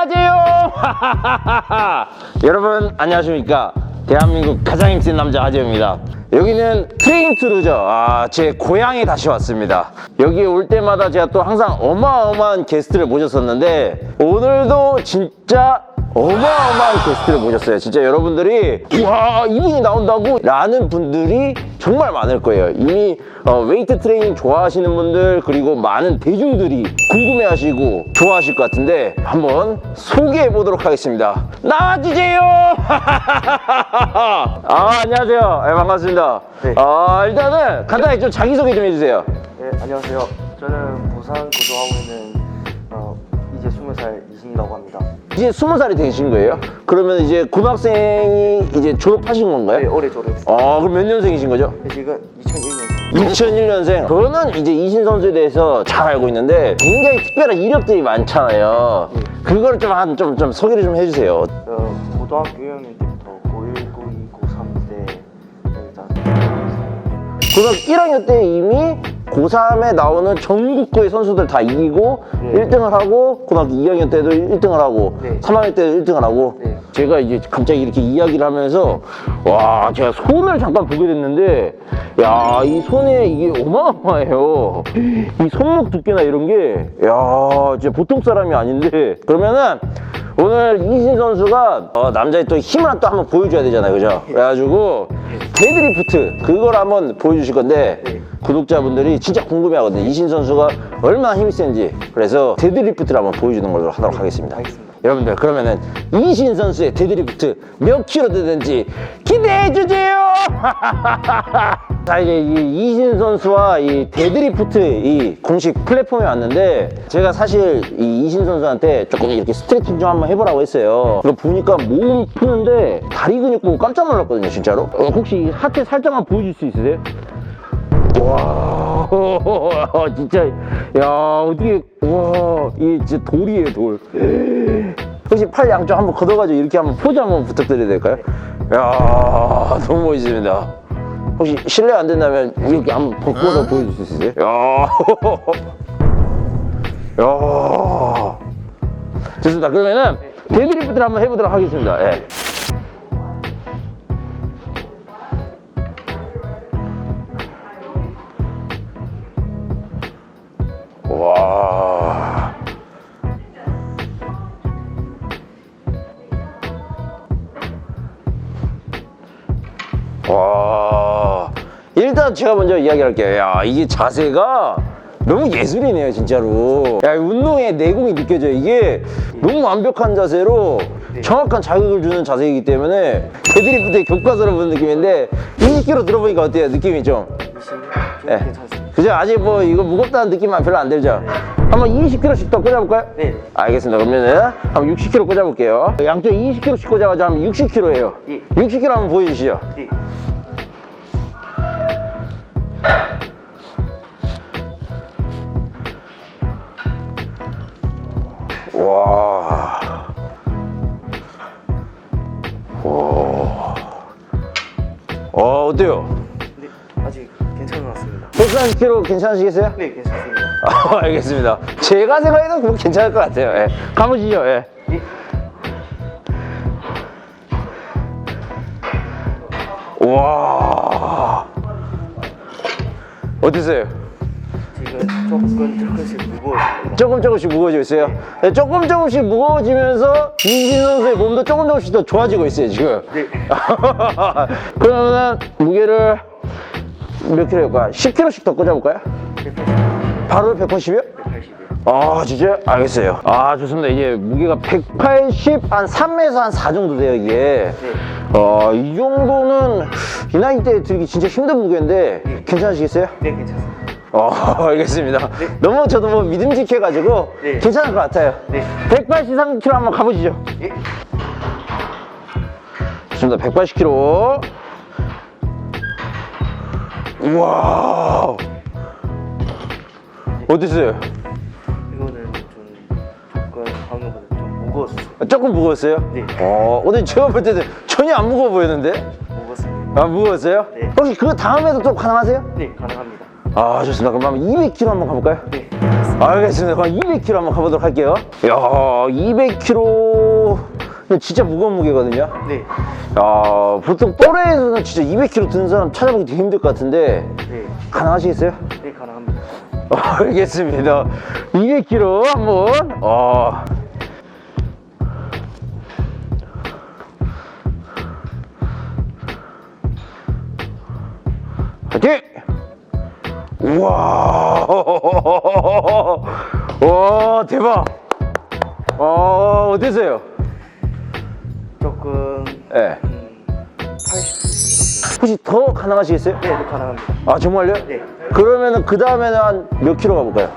여러분 안녕하십니까? 대한민국 가장 힘센 남자 하재입니다. 여기는 트레인트루죠. 아, 제 고향에 다시 왔습니다. 여기 올 때마다 제가 또 항상 어마어마한 게스트를 모셨었는데 오늘도 진짜 어마어마한 게스트를 모셨어요. 진짜 여러분들이 와 이분이 나온다고? 라는 분들이 정말 많을 거예요 이미 어, 웨이트 트레이닝 좋아하시는 분들 그리고 많은 대중들이 궁금해하시고 좋아하실 것 같은데 한번 소개해 보도록 하겠습니다 나와주세요 아 안녕하세요 네, 반갑습니다 네. 아 일단은 간단하게 좀 자기 소개 좀 해주세요 네, 안녕하세요. 저는 부산 거주하고 있는 어, 이제 20살 이신이라고 합니다. 이제 스무 살이 되신 거예요? 그러면 이제 고등학생이 이제 졸업하신 네, 건가요? 올해 졸업했어요. 아 그럼 몇 년생이신 거죠? 네, 지금 2001년. 2001년생. 저는 이제 이신 선수에 대해서 잘 알고 있는데 굉장히 특별한 이력들이 많잖아요. 그거를 좀 한 좀 좀 소개를 좀 해주세요. 어, 고등학교 2학년 때부터 고1, 고2, 고3 때 일단 고등학교 1학년 때 이미 고3에 나오는 전국구의 선수들 다 이기고 네. 1등을 하고 고등학교 2학년 때도 1등을 하고 네. 3학년 때도 1등을 하고 네. 제가 이제 갑자기 이렇게 이야기를 하면서 와 제가 손을 잠깐 보게 됐는데 야 이 손에 이게 어마어마해요 이 손목 두께나 이런 게 야 진짜 보통 사람이 아닌데 그러면은 오늘 이신 선수가 어, 남자의 또 힘을 또 한번 보여줘야 되잖아요. 그죠? 그래가지고 데드리프트 그걸 한번 보여주실 건데 네. 구독자분들이 진짜 궁금해 하거든요. 이신 선수가 얼마나 힘이 센지. 그래서 데드리프트를 한번 보여주는 걸로 하도록 하겠습니다. 알겠습니다. 여러분들 그러면은 이신 선수의 데드리프트 몇 킬로 되는지 기대해 주세요. 자 이제 이 이신 선수와 이 데드리프트 이 공식 플랫폼에 왔는데 제가 사실 이 이신 선수한테 조금 이렇게 스트레칭 좀 한번 해보라고 했어요. 그거 보니까 몸 푸는데 다리 근육 보고 깜짝 놀랐거든요, 진짜로. 어, 혹시 이 하체 살짝만 보여줄 수 있으세요? 와 진짜 야 어떻게 와 이 진짜 돌이에요 돌. 혹시 팔 양쪽 한번 걷어가지고 이렇게 한번 포즈 한번 부탁드려도 될까요? 야 너무 멋있습니다. 혹시 실례 안 된다면 이렇게 한번 벗고서 보여줄 수 있으세요? 야, 야. 좋습니다. 그러면은 데드리프트를 한번 해보도록 하겠습니다. 예. 일단 제가 먼저 이야기할게요. 야, 이게 자세가 너무 예술이네요, 진짜로. 야, 이 운동의 내공이 느껴져요. 이게 너무 완벽한 자세로 정확한 자극을 주는 자세이기 때문에 데드리프트의 교과서를 보는 느낌인데 20kg 들어보니까 어때요? 느낌이 좀? 20, 좀 네. 괜찮습니다. 그죠? 아직 뭐 이거 무겁다는 느낌만 별로 안 들죠? 한번 20kg씩 더 꽂아볼까요? 네. 알겠습니다. 그러면은 한번 60kg 꽂아볼게요. 양쪽 20kg씩 꽂아가지고 하면 60kg예요. 예. 60kg 한번 보여주시죠. 네. 와. 와. 어, 어때요? 네, 아직 괜찮은 것 같습니다. 130kg 괜찮으시겠어요? 네, 괜찮습니다. 아, 알겠습니다. 제가 생각해도 뭐 괜찮을 것 같아요. 예. 가보시죠. 예. 네. 와. 어떠세요? 조금 조금씩 무거워집니다. 조금 조금씩 무거워지고 있어요. 네, 조금 조금씩 무거워지면서 이진 선수의 몸도 조금 조금씩 더 좋아지고 있어요, 지금. 네. 그러면 무게를 몇 킬로일까? 10킬로씩 더 꽂아볼까요? 180, 바로 180이요? 180이요. 아, 진짜? 알겠어요. 아, 좋습니다. 이제 무게가 180, 한 3에서 한 4 정도 돼요, 이게. 네. 어, 이 정도는 이 나이 때 들기 진짜 힘든 무게인데 괜찮으시겠어요? 네, 괜찮습니다. 어, 알겠습니다. 너무 저도 뭐 믿음직해가지고 네. 괜찮을 것 같아요. 네. 180 3kg 한번 가보시죠. 예. 좋습니다. 180kg. 우와. 어땠어요? 이거는 좀 조금 좀 무거웠어요. 조금 무거웠어요? 네. 어, 오늘 제가 볼 때는 전혀 안 무거워 보였는데? 무거웠습니다. 아, 무거웠어요? 네. 혹시 그 다음에도 또 가능하세요? 네, 가능합니다. 아 좋습니다. 그럼 한번 200kg 한번 가볼까요? 네. 알겠습니다. 그럼 200kg 한번 가보도록 할게요. 야 200kg 진짜 무거운 무게거든요. 네. 야 보통 또래에서는 진짜 200kg 드는 사람 찾아보기 되게 힘들 것 같은데 네. 가능하시겠어요? 네, 가능합니다. 어, 알겠습니다. 200kg 한번. 어. 우와! 와, 대박! 어, 어떠세요? 조금 예. 음, 80% 혹시 더 가능하시겠어요? 네, 네, 가능합니다. 아, 정말요? 네. 그러면은 그 다음에는 한 몇 킬로 가볼까요?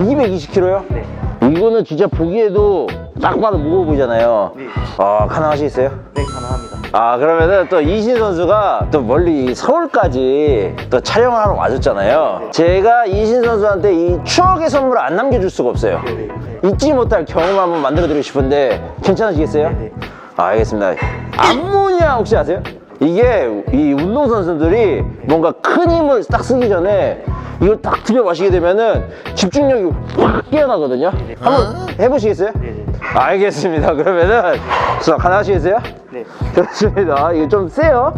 220. 220kg요? 네. 이거는 진짜 보기에도 딱 봐도 무거워 보이잖아요. 네. 아, 가능하시겠어요? 네, 가능합니다. 아, 그러면은 또 이신 선수가 또 멀리 서울까지 또 촬영을 하러 와줬잖아요. 제가 이신 선수한테 이 추억의 선물을 안 남겨줄 수가 없어요. 네, 네. 잊지 못할 경험 한번 만들어드리고 싶은데 괜찮으시겠어요? 네, 네. 아, 알겠습니다. 암모니아 혹시 아세요? 이게 이 운동 선수들이 뭔가 큰 힘을 딱 쓰기 전에 이걸 딱 들여 마시게 되면은 집중력이 확 깨어나거든요. 한번 해보시겠어요? 네, 네. 알겠습니다. 그러면은 수학 하나 하시겠어요? 네. 좋습니다. 이거 좀 세요.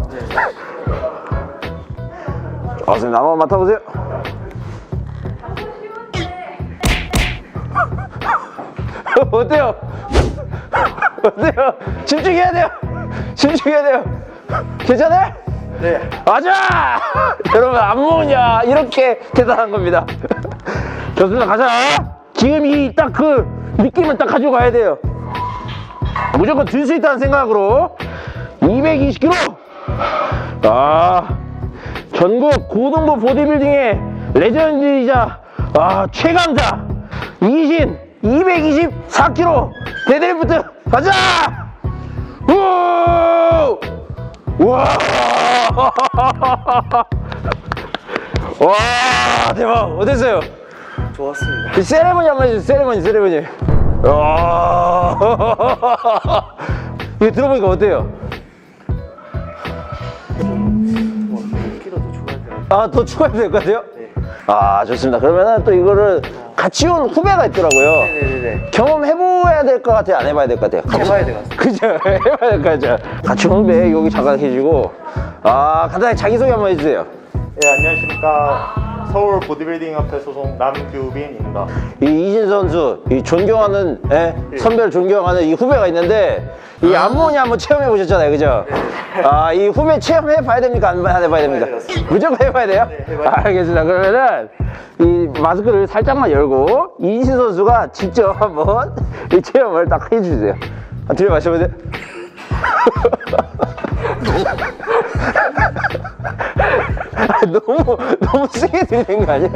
좋습니다. 한번 맡아보세요. 어때요? 어때요? 집중해야 돼요. 집중해야 돼요. 괜찮아요? 네. 맞아! 여러분 안 먹냐 이렇게 대단한 겁니다. 좋습니다. 가자. 지금 이 딱 그 느낌은 딱 가지고 가야 돼요. 무조건 들 수 있다는 생각으로 220kg. 아 전국 고등부 보디빌딩의 레전드이자 아 최강자 이신 224kg 데드리프트 가자. 우! 와! 와 대박 어땠어요? 좋았습니다. 이 세레머니 한번 해주세요 세레머니 세레머니 와 이거 들어보니까 어때요? 뭐, 1kg도 좋아야 돼요. 아 더 추가해도 될 것 같아요? 네. 아 좋습니다 그러면은 또 이거를 같이 온 후배가 있더라고요 네, 네, 네. 경험해봐야 될 것 같아요 안 해봐야 될 것 같아요? 해봐야 될것 같습니다. 그죠 해봐야 될 것 같죠 같이 온 후배 여기 잠깐 계시고 아 간단하게 자기소개 한번 해주세요 네, 안녕하십니까. 서울 보디빌딩 협회 소속 남규빈입니다. 이 이진 선수 이 존경하는 예? 선배를 존경하는 이 후배가 있는데 이 안무니 한번 체험해 보셨잖아요 그죠? 아 이 후배 체험해 봐야 됩니까 안 해봐야 됩니까? 해봐야. 무조건 해봐야 돼요? 네, 해봐야 알겠습니다 그러면은 이 마스크를 살짝만 열고 이진 선수가 직접 한번 이 체험을 딱 해주세요 한 들려 마셔보세요 아, 너무 너무 세게 들리는 거 아니야?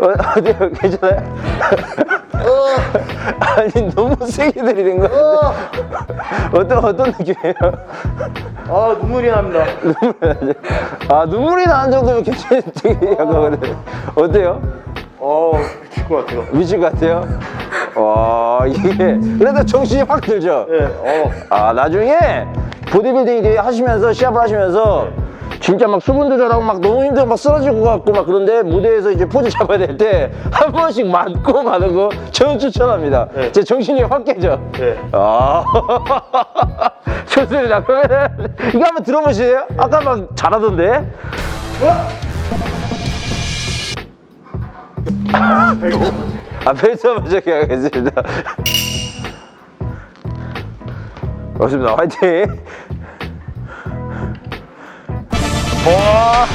어, 어디요? 괜찮아요? 아니 너무 세게 들이는 거 같은데 어떤 어떤 느낌이에요? 아, 눈물이 납니다. 아 눈물이 나는 정도면 괜찮 되게 약간 그래 어때요? 어, 미칠 것 같아요. 미칠 것 같아요? 와 이게 그래도 정신이 확 들죠? 네, 어, 아 나중에 보디빌딩 이제 하시면서 시합을 하시면서 진짜 막 수분 조절하고 막 너무 힘들어 막 쓰러질 것 같고 막 그런데 무대에서 이제 포즈 잡아야 될 때 한 번씩 맞고 가는 거 저는 추천합니다. 네. 제 정신이 확 깨져. 네. 아 좋습니다. 그러면 이거 한번 들어보실래요? 아까 막 잘하던데. 아 한번 저기 하겠습니다. 좋습니다. 화이팅! 와.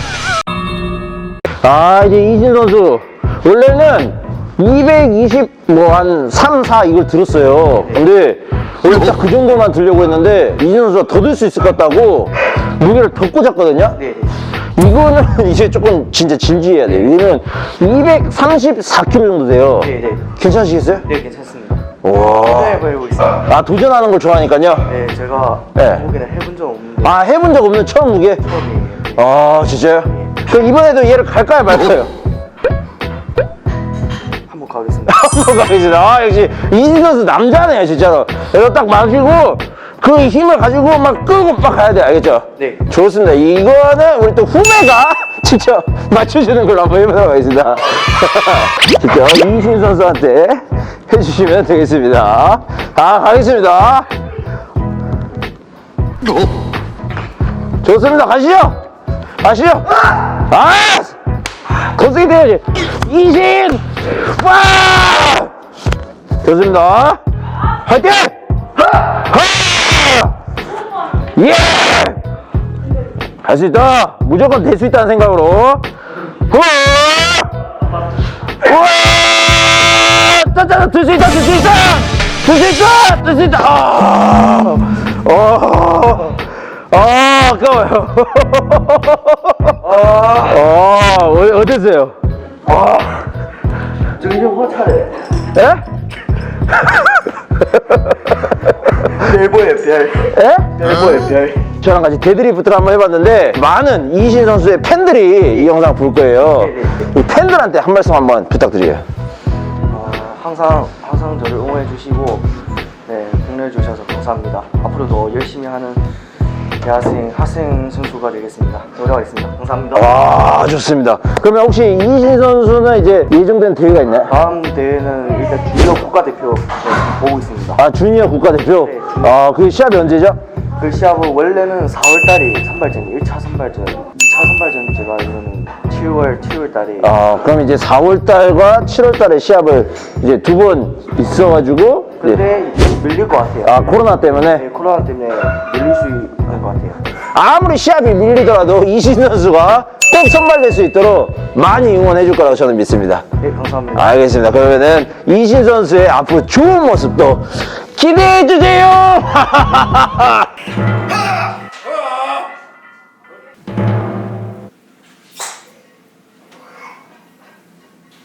아, 이제 이진 선수. 원래는 220, 뭐, 한 3, 4 이걸 들었어요. 근데, 원래 딱 그 정도만 들려고 했는데, 이진 선수가 더 들 수 있을 것 같다고 무게를 더 꽂았거든요? 네, 네. 이거는 이제 조금 진짜 진지해야 돼요. 이거는 234kg 정도 돼요. 네, 네. 괜찮으시겠어요? 네, 괜찮습니다. 와. 도전해 보고 있습니다. 아, 도전하는 걸 좋아하니까요? 네, 제가 네. 무게는 해본 적 없는데 아, 해본 적 없는 처음 무게? 처음이에요. 아, 진짜요? 그럼 이번에도 얘를 갈까요, 말까요? 한번 가겠습니다. 한번 가겠습니다. 아, 역시 이진 선수 남자네요, 진짜로. 이거 딱 마시고 그 힘을 가지고 막 끌고 막 가야 돼 알겠죠? 네. 좋습니다. 이거는 우리 또 후배가 직접 맞춰주는 걸로 한번 해보도록 하겠습니다. 직접 이신 선수한테 해주시면 되겠습니다. 아, 가겠습니다. 좋습니다. 가시죠. 가시죠. 아! 더 세게 돼야지. 이신! 와! 좋습니다. 화이팅! 하! 예! 할 수 있다. 무조건 될 수 있다는 생각으로. 수 있다! 아! 어! 아, 아까워요. 아, 어, 어땠어요? 정신 못 차려. 예? 별보의 별. 예? 별보의 별. 저랑 같이 데드리프트를 한번 해봤는데 많은 이신 선수의 팬들이 이 영상 볼 거예요. 이 팬들한테 한 말씀 한번 부탁드려요. 어, 항상 항상 저를 응원해 주시고 네 격려해 주셔서 감사합니다. 앞으로도 열심히 하는 대학생 학생 선수가 되겠습니다. 노력하겠습니다. 감사합니다. 와 좋습니다. 그러면 혹시 이신 선수는 이제 예정된 대회가 있나요? 다음 대회는 일단 주니어 국가대표 네, 보고 있습니다. 아 주니어 국가대표. 네. 아그 시합이 언제죠? 그 시합은 원래는 4월달이 선발전, 1차 선발전, 2차 선발전 제가 알기로는 7월 7월 달에 아 그럼 이제 4월 달과 7월 달에 시합을 이제 두 번 있어가지고 이제 근데 밀릴 것 같아요. 아 코로나 때문에 네, 코로나 때문에 밀릴 수 있는 것 같아요. 아무리 시합이 밀리더라도 이신 선수가 꼭 선발될 수 있도록 많이 응원해 줄 거라고 저는 믿습니다. 네, 감사합니다. 알겠습니다. 그러면은 이신 선수의 앞으로 좋은 모습도 기대해 주세요.